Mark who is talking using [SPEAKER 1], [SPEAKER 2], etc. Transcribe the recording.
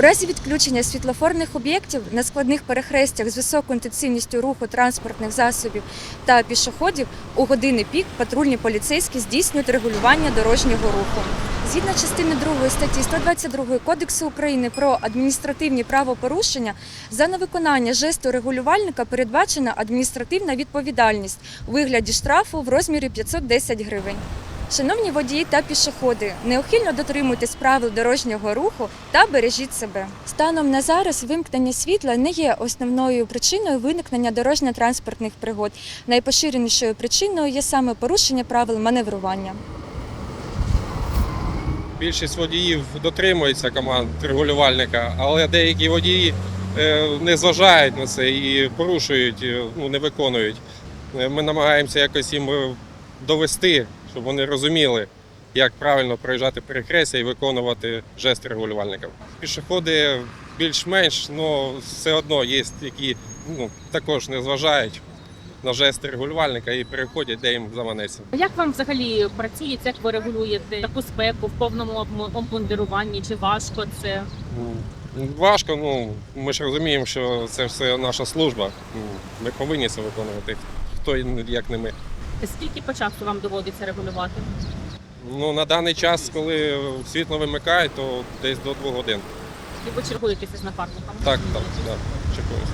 [SPEAKER 1] У разі відключення світлофорних об'єктів на складних перехрестях з високою інтенсивністю руху транспортних засобів та пішоходів у години пік патрульні поліцейські здійснюють регулювання дорожнього руху. Згідно частини 2 статті 122 Кодексу України про адміністративні правопорушення, за невиконання жесту регулювальника передбачена адміністративна відповідальність у вигляді штрафу в розмірі 510 гривень. Шановні водії та пішоходи, неухильно дотримуйтесь правил дорожнього руху та бережіть себе. Станом на зараз вимкнення світла не є основною причиною виникнення дорожньо-транспортних пригод. Найпоширенішою причиною є саме порушення правил маневрування.
[SPEAKER 2] Більшість водіїв дотримується команд регулювальника, але деякі водії е, не зважають на це і порушують, е, ну не виконують. Е, Ми намагаємося якось їм довести, щоб вони розуміли, як правильно проїжджати перехрестя і виконувати жести регулювальника. Пішоходи більш-менш, але все одно є, які ну, також не зважають на жести регулювальника і переходять, де їм заманеться.
[SPEAKER 3] Як вам взагалі працюється, як ви регулюєте таку спеку в повному обму- обмундируванні? Чи важко це?
[SPEAKER 2] Ну, Важко, ну ми ж розуміємо, що це все наша служба. Ну, Ми повинні це виконувати. Хто як не ми.
[SPEAKER 3] Скільки по часу вам доводиться регулювати?
[SPEAKER 2] Ну на даний час, коли світло вимикає, то десь до двох годин.
[SPEAKER 3] І ви чергуєтеся з напарником?
[SPEAKER 2] Так, так, так. Чекуємо.